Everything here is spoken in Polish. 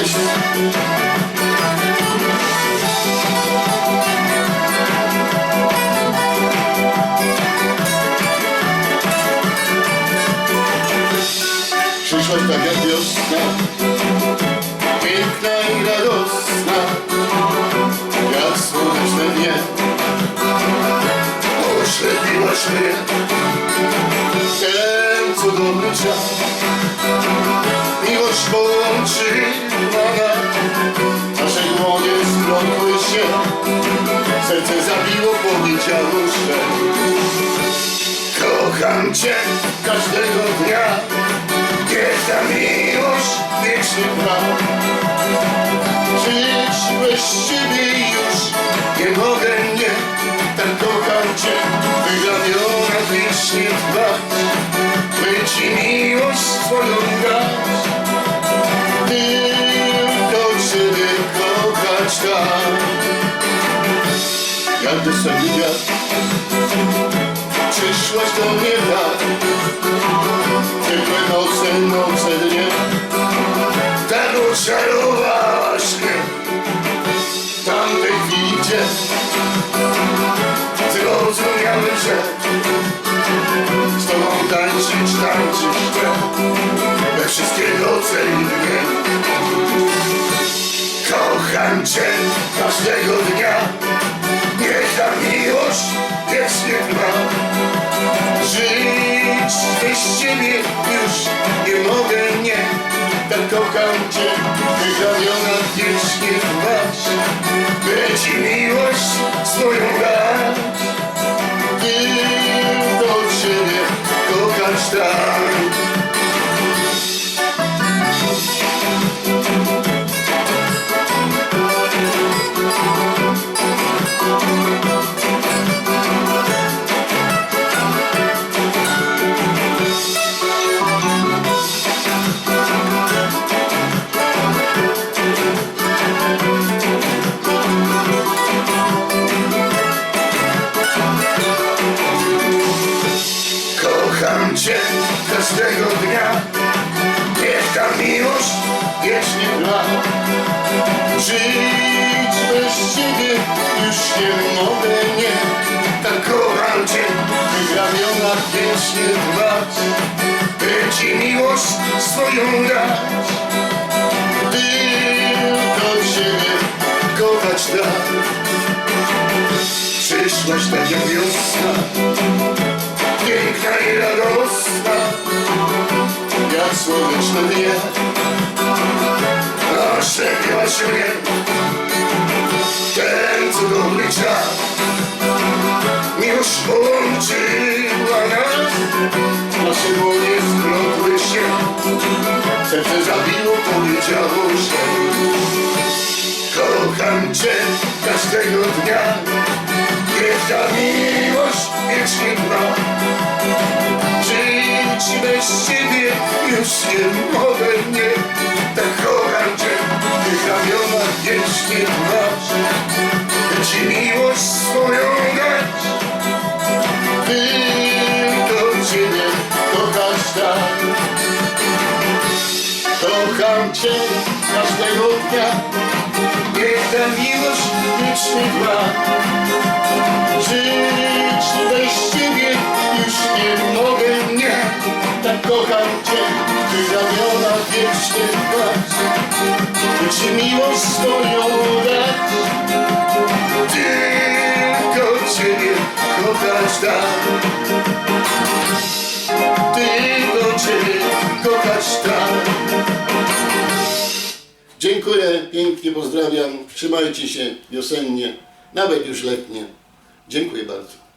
Cześć! Przyszłaś tak jak wiosna Piękna i radosna Jak słoneczne dnie Oślepiłaś mnie Ten cudowny czas Cię każdego dnia. Niech ta miłość wiecznie trwa Żyć bez Ciebie już. Nie mogę, nie. Tak kocham Cię, wygraniona wiecznie trwać By Ci miłość swoją dać Tylko Ciebie kochać tak. Jak do sobie Przyszłaś do mnie tak Ciepłe noce, noce dnie. Tak oczarowałaś mnie. W tamtej chwili Zrozumiałem, że Z tobą tańczyć, tańczyć chcę. We wszystkie noce i dnie. Kocham Cię każdego dnia. Niech ta miłość wiecznie Ciebie już nie mogę, nie. Tak kocham Cię, wygraniona wiecznie trwać By Ci miłość swoją dać Tylko Ciebie kochać tak już nie Tak kocham Cię, wygraniona wiecznie trwać By Ci miłość swoją dać Tylko Ciebie kochać tak Przyszłaś tak jak wiosna piękna i radosna, jak słoneczne dnie. Oślepiłaś mnie nasze dłonie splotły się. Serce zabiło, powiedziało, że kocham Cię każdego dnia. Niech ta miłość wiecznie trwa Żyć bez Ciebie już nie mogę, nie Tak kocham Cię, wygraniona wiecznie trwać Kocham Cię każdego dnia Niech ta miłość wiecznie trwa Żyć bez Ciebie już nie mogę, nie. Tak kocham Cię, wygraniona wiecznie trwać Ci miłość swoją dać Tylko Ciebie kochać tak Dziękuję, pięknie pozdrawiam, trzymajcie się wiosennie, nawet już letnie. Dziękuję bardzo.